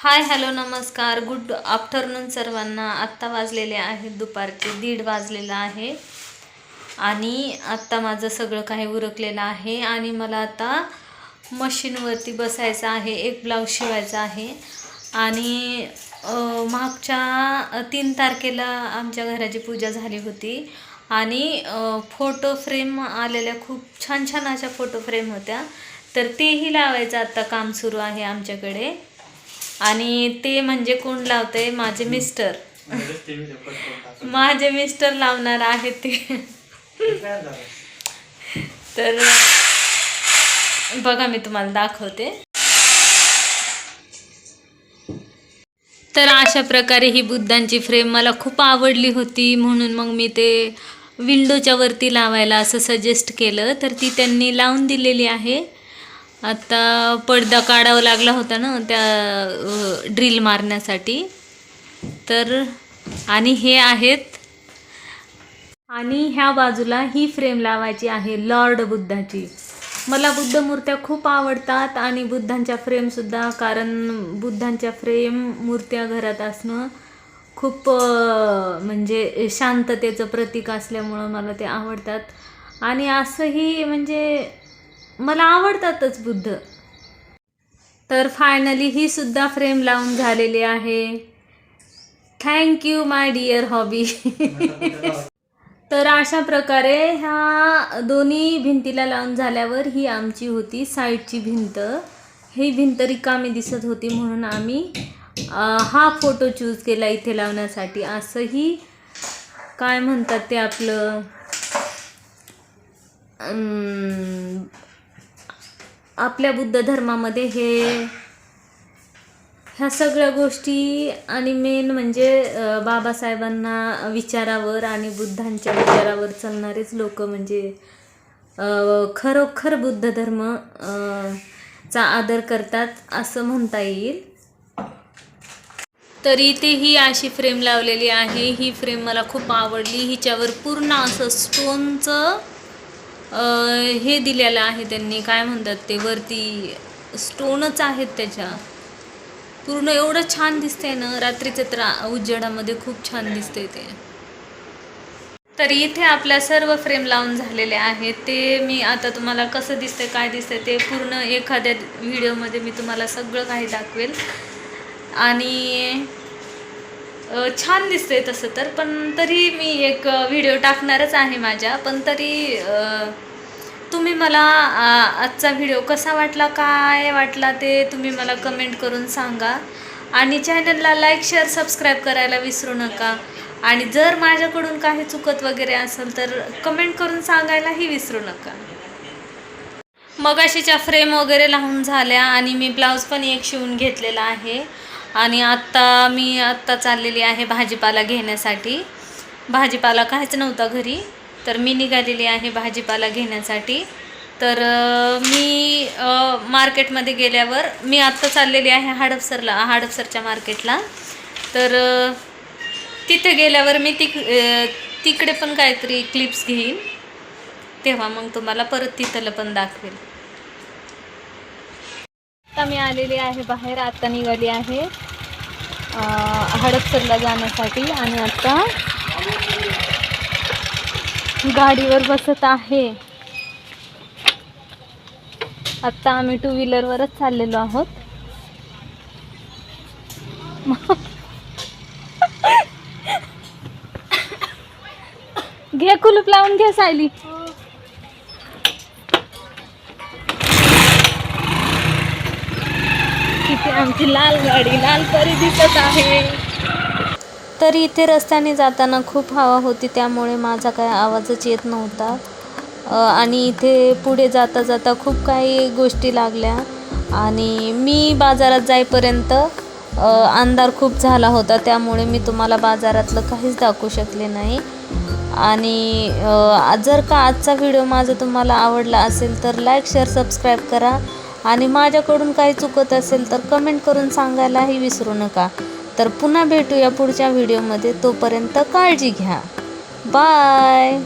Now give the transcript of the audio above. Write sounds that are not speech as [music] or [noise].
हाय hello नमस्कार. Good afternoon सर्वांना. आत्ता वाजलेले आहेत दुपारचे दीड वाजलेलं आहे. आणि आत्ता माझं सगळं काही उरकलेलं आहे. आणि मला आता मशीनवरती बसायचं आहे एक ब्लाऊज शिवायचा आहे. आणि मागच्या तीन तारखेला आमच्या घराची पूजा झाली होती. आणि फोटो फ्रेम आलेल्या खूप छान छान अशा फोटो फ्रेम होत्या. तर तेही लावायचं आत्ता काम सुरू आहे आमच्याकडे. आणि ते म्हणजे कोण लावतंय? माझे मिस्टर. माझे मिस्टर लावणार आहेत ते. तर बघा मी तुम्हाला दाखवते. तर अशा प्रकारे ही बुद्धांची फ्रेम मला खूप आवडली होती म्हणून मग मी ते विंडोच्या वरती लावायला असं सजेस्ट केलं. तर ती त्यांनी लावून दिलेली आहे. आता पडदा काढावा लागला होता ना त्या ड्रिल मारण्यासाठी. तर आणि हे आहेत. आणि ह्या बाजूला ही फ्रेम लावायची आहे लॉर्ड बुद्धाची. मला बुद्ध मूर्त्या खूप आवडतात आणि बुद्धांच्या फ्रेमसुद्धा कारण बुद्धांच्या फ्रेम मूर्त्या घरात असणं खूप म्हणजे शांततेचं प्रतीक असल्यामुळं मला ते आवडतात. आणि असंही म्हणजे मला आवडतातच बुद्ध. तर फायनली ही सुद्धा फ्रेम लावून झालेली आहे. थँक्यू माय डिअर हॉबी तर अशा प्रकारे ह्या दोन्ही भिंतीला लावून झाल्यावर ही आमची होती साईडची भिंत. ही भिंत रिकामी दिसत होती म्हणून आम्ही हा फोटो चूज केला इथे लावण्यासाठी. असंही काय म्हणतात ते आपलं आपल्या बुद्ध धर्मामध्ये हे ह्या सगळ्या गोष्टी आणि मेन म्हणजे बाबासाहेबांना विचारावर आणि बुद्धांच्या विचारावर चालणारेच लोक म्हणजे खरोखर बुद्ध धर्म चा आदर करतात असं म्हणता येईल. तरी ते ही अशी फ्रेम लावलेली आहे. ही फ्रेम मला खूप आवडली. हिच्यावर पूर्ण असं स्टोनचं हे दिलेलं आहे त्यांनी काय म्हणतात ते वरती स्टोनच आहेत त्याच्या. पूर्ण एवढं छान दिसतंय ना रात्रीचं त्रा उजेडामध्ये खूप छान दिसतंय ते. तर इथे आपल्या सर्व फ्रेम लावून झालेले आहेत. ते मी आता तुम्हाला कसं दिसतंय काय दिसतंय ते पूर्ण एखाद्या व्हिडिओमध्ये मी तुम्हाला सगळं काही दाखवेल. आणि छान दिसते तसं तर पण तरी मी एक व्हिडिओ टाकणारच आहे माझ्या. पण तरी तुम्ही मला आजचा व्हिडिओ कसा वाटला काय वाटला ते तुम्ही मला कमेंट करून सांगा. आणि चॅनलला लाईक शेअर सबस्क्राईब करायला विसरू नका. आणि जर माझ्याकडून काही चुकत वगैरे असेल तर कमेंट करून सांगायलाही विसरू नका. मगाशीच्या फ्रेम वगैरे लावून झाल्या आणि मी ब्लाऊज पण एक शिवून घेतलेला आहे. आणि आत्ता मी आत्ता चाललेली आहे भाजीपाला घेण्यासाठी. भाजीपाला काहीच नव्हता घरी तर मी निघालेली आहे भाजीपाला घेण्यासाठी. तर मी मार्केटमध्ये गेल्यावर मी आत्ता चाललेली आहे हाडपसरला हाडपसरच्या मार्केटला. तर तिथे गेल्यावर मी तिक तिकडे पण काहीतरी क्लिप्स घेईन. तेव्हा मग तुम्हाला परत तिथलं पण दाखवेल. आता मी आलेली आहे बाहेर आता निघाली आहे हडपसरला जाण्यासाठी आणि आता गाडीवर बसत आहे. आत्ता आम्ही टू व्हीलरवरच चाललेलो आहोत. [laughs] घे कुलूप लावून घे सायली. हो. इथे आमची लाल गाडी लाल परी दिसत आहे. तर इथे रस्त्याने जाताना खूप हवा होती त्यामुळे माझा काय आवाजच येत नव्हता. आणि इथे पुढे जाता जाता खूप काही गोष्टी लागल्या. आणि मी बाजारात जाईपर्यंत अंधार खूप झाला होता त्यामुळे मी तुम्हाला बाजारातलं काहीच दाखवू शकले नाही. आणि जर का आजचा व्हिडिओ माझा तुम्हाला आवडला असेल तर लाईक शेअर सबस्क्राईब करा. आणि माझ्याकडून काही चुकत असेल तर कमेंट करून सांगायलाही विसरू नका. तर पुन्हा भेटूया पुढच्या व्हिडिओमध्ये तोपर्यंत काळजी घ्या. बाय